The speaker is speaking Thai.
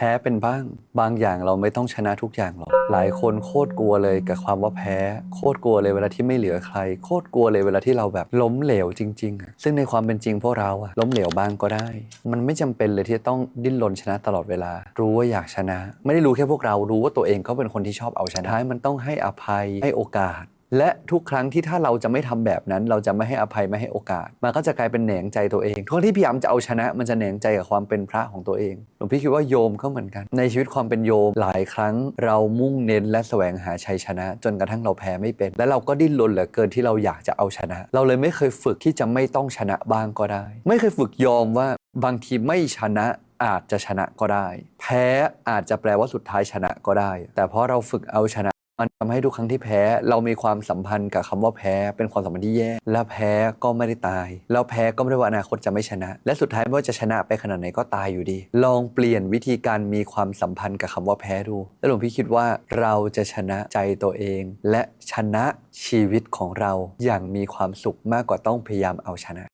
แพ้เป็นบ้าง บางอย่างเราไม่ต้องชนะทุกอย่างหรอก หลายคนโคตรกลัวเลยกับความว่าแพ้ โคตรกลัวเลยเวลาที่ไม่เหลือใคร โคตรกลัวเลยเวลาที่เราแบบล้มเหลวจริงๆอะซึ่งในความเป็นจริงพวกเราอะล้มเหลวบ้างก็ได้ มันไม่จำเป็นเลยที่จะต้องดิ้นรนชนะตลอดเวลา รู้ว่าอยากชนะ ไม่ได้รู้แค่พวกเรารู้ว่าตัวเองก็เป็นคนที่ชอบเอาชนะท้ายมันต้องให้อภัยให้โอกาส และทุกครั้งที่ถ้าเราจะไม่ทำแบบนั้น เราจะไม่ให้อภัยไม่ให้โอกาส มันก็จะกลายเป็นแหนงใจตัวเองทุกครั้งที่พยายามจะเอาชนะ มันจะแหนงใจกับความเป็นพระของตัวเองหลวงพี่คิดว่าโยมก็เหมือนกัน ในชีวิตความเป็นโยมหลายครั้ง เรามุ่งเน้นและแสวงหาชัยชนะ จนกระทั่งเราแพ้ไม่เป็น และเราก็ดิ้นรนเหลือเกินที่เราอยากจะเอาชนะ เราเลยไม่เคยฝึกที่จะไม่ต้องชนะบ้างก็ได้ ไม่เคยฝึกยอมว่าบางทีไม่ชนะอาจจะชนะก็ได้ แพ้อาจจะแปลว่าสุดท้ายชนะก็ได้ แต่เพราะเราฝึกเอาชนะ มันทำให้ทุกครั้งที่แพ้เรามีความสัมพันธ์กับคำว่าแพ้เป็นความสัมพันธ์ที่แย่ และแพ้ก็ไม่ได้ตาย แล้วแพ้ก็ไม่ได้ว่าอนาคตจะไม่ชนะ และสุดท้ายไม่ว่าจะชนะไปขนาดไหนก็ตายอยู่ดี ลองเปลี่ยนวิธีการมีความสัมพันธ์กับคำว่าแพ้ดู แล้วหลวงพี่คิดว่าเราจะชนะใจตัวเอง และชนะชีวิตของเราอย่างมีความสุขมากกว่าต้องพยายามเอาชนะ